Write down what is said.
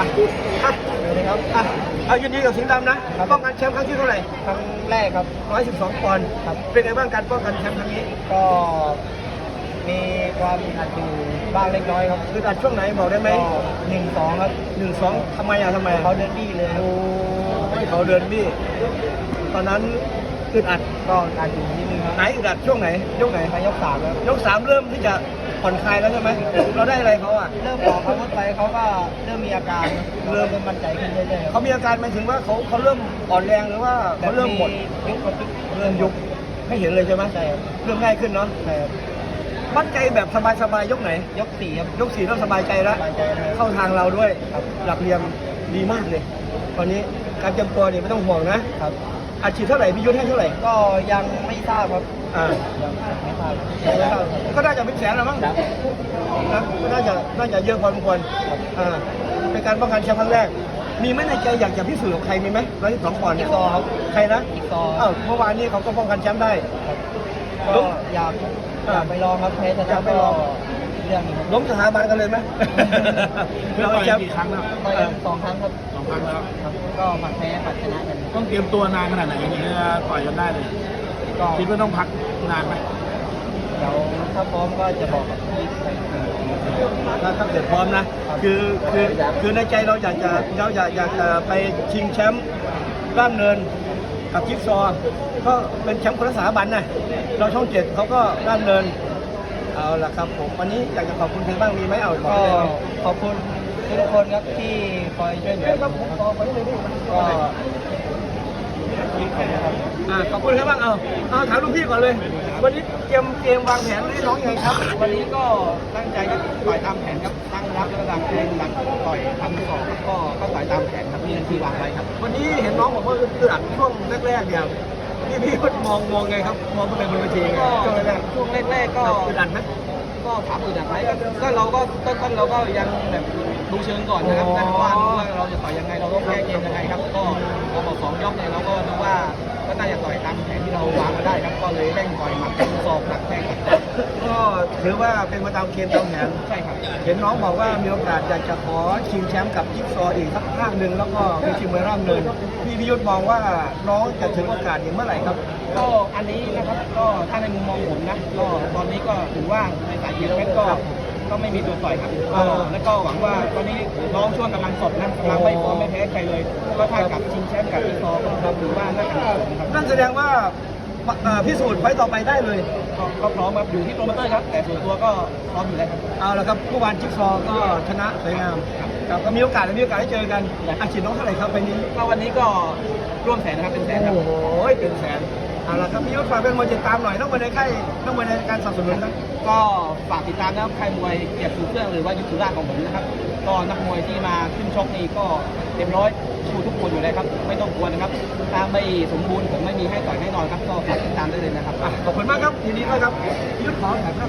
อะนะครับอะเอายินดีกับสิงห์ดำนะป้องกันแชมป์ครั้งที่เท่าไหร่ครั้งแรกครับ 112ปอนด์ครับ เป็นไงบ้างการป้องกันแชมป์ครั้งนี้ ก็มีความอัดอยู่บ้างเล็กน้อยครับคืออัดช่วงไหนบอกได้ไหมก็หนึ่งสองครับหนึ่งสองทำไมอะทำไมอะเขาเดินบี้เลยครับให้เขาเดินบี้ตอนนั้นอึดอัดก็อัดอยู่นิดนึงครับไหนอึดอัดช่วงไหนยกไหนไปยกสามแล้วยกสามเริ่มที่จะ ผ่อนคลายแล้วใช่ไหมเราได้อะไรเขาอะเริ่มออกอาวุธไปเขาก็เริ่มมีอาการเริ่มเริ่มมั่นใจขึ้นเรื่อยๆครัเขาบมีอาการหมายถึงว่าเขาเขาเริ่มอ่อนแรงหรือว่าเขาเริ่มหมดยุบครับยุบเริ่มยุบให้เห็นเลยใช่ไหมใช่ครับเริ่มง่ายขึ้นเนาะใช่ครับมั่นใจแบบสบายๆยกไหน ยกสี่ครับยกสี่เริ่มสบายใจแล้วสบายใจนะครับเข้าทางเราด้วยครับหลักเหลี่ยมดีมากเลย ตอนนี้การเตรียมตัวเนี่ยไม่ต้องห่วงนะครับ อัดฉีดเท่าไหร่พี่ยุทธให้เท่าไหร่ก็ยังไม่ทราบครับอ่ายังไม่ทราบก็น่าจะเป็นแสนแล้วมั้งครับนะก็น่าจะน่าจะเยอะพอสมควรอ่าเป็นการป้องกันแชมป์ครั้งแรก มีไหมในใจอยากจะพิสูจน์กับใครมีไหมร้อยสองปอนด์อีเนี่กยซอครับใครนะอีกซออ้าวเมื่อวานนี้เขาก็ป้องกันแชมป์ได้ก็อยากอยากไปลองครับแพ้ชอยานะก ไปลองเรื่องนี้ครับล้มสถาบันกันเลยไหมเราเอาต่อยแชมป์กี่ครั้งแล้วต่อยกันสองครั้งครับสองครั้งแล้วครับก็ผัดแพ้ผัดชนะกันต้องเตรียมตัวนานขนาดไหนถึงจะต่อยกันได้เลยก็คิดว่าต้องพักนานไหมเดี๋ยวถ้าพร้อมก็จะบอกกับพี่ถ้าถ้าเกิดพร้อมนะ คือคือคือในใจเราอยากจะเราอยากอยากจะไปชิงแชมป์ด้านเนินกับจิ๊กซอว์ก็เป็นแชมป์คนละสถาบันนะเราช่องเจ็ดเขาก็ด้านเนิน เอาละครับผมวันนี้อยากจะขอบคุณใครบ้างมีไหมเอาก็ขอบคุณทุกคนครับที่คอยช่วยเหลือครับผมขอไปเลยดิก็ขอบคุณครับอ่าขอบคุณครับบ้างเอาเอาถามลูกพี่ก่อนเลย วันนี้เตรียมเกมวางแผนให้น้องยังไงครับ วันนี้ก็ตั้งใจครับต่อยตามแผนครับตั้งรับแล้วก็ดังแทงดังต่อยทำสองก็ก็ต่อยตามแผนครับมีนันทีวางไว้ครับ วันนี้เห็นน้องบอกว่าอึดอัดช่วงแรกๆเนี่ย พี่พี่มองมองไงครับมองขึ้นไปบนเวทีไงก็ช่วงแรกช่วงแรกๆๆก็อึดอัดไหม ก็ถามอึดอัดไหมก็ก็เราก็ต้นๆเราก็ยังแบบดูเชิงก่อนนะครับอ๋อ นั่นว่าว่าเราจะต่อยยังไงเราต้องแก้เกมยังไงครับ ก็พอบอกสองยกเนี่ยเราก็ดูว่าก็น่าจะต่อยตามแผนที่เราวางมาได้ ครับก็เลยเร่งต่อยหมัดศอกหนักแทงครับก็ถือว่าเป็นมาตามเกมตามแผนใช่ครับเห็นน้องบอกว่ามีโอกาสอยากจะขอชิงแชมป์กับจิ๊กซอว์อีกสักภาคหนึ่งแล้วก็มีชิงมวยร่ำเนินพี่พิยุทธ์มองว่าน้องจะถึงโอกาสอย่างเมื่อไหร่ครับ ก็อันนี้นะครับก็ถ้าในมุมมองผมนะก็ตอนนี้ก็ถือว่าในสายกีฬาเพชรก็ก็ไม่มีตัวต่อยครับก็แล้วก็หวังว่าตอนนี้น้องช่วงกำลังสดนะกำลังไม่พร้อมไม่แพ้ใครเลย ก็ถ้ากับชิงแชมป์กับอีซอก็ถือว่าน่าจะเหมาะสมครับนั่นแสดงว่าเอ่อ พิสูจน์ไฟต์ต่อไปได้เลยก็ก็พร้อมครับอยู่ที่โปรโมเตอร์ครับ แต่ส่วนตัวก็พร้อมอยู่แล้วครับเอาละครับเมื่อวานจิ๊กซอว์ก็ชนะสวยงามครับก็มีโอกาสมีโอกาสได้เจอกันอาชีพน้องเท่าไหร่ครับไปนี้ก็วันนี้ก็ร่วมแสนนะครับเป็นแสนครับโอ้โหเป็นแสน เอาละครับพี่ยุทธฝากเป็นมวยติดตามหน่อยต้องมาในค่ายต้องมาในการสนับสนุนนะก็ฝากติดตามนะครับค่ายมวยเกียรติสูเครื่องหรือว่ายุทธสุราชของผมนะครับก็นักมวยที่มาขึ้นชกนี่ก็เต็มร้อยสู้ทุกคนอยู่แล้วครับ ไม่ต้องกลัวนะครับถ้าไม่สมบูรณ์ผมไม่มีให้ต่อยแน่นอนครับก็ฝากติดตามได้เลยนะครับอะขอบคุณมากครับยินดีด้วยครับพี่ยุทธขอถ่ายภาพ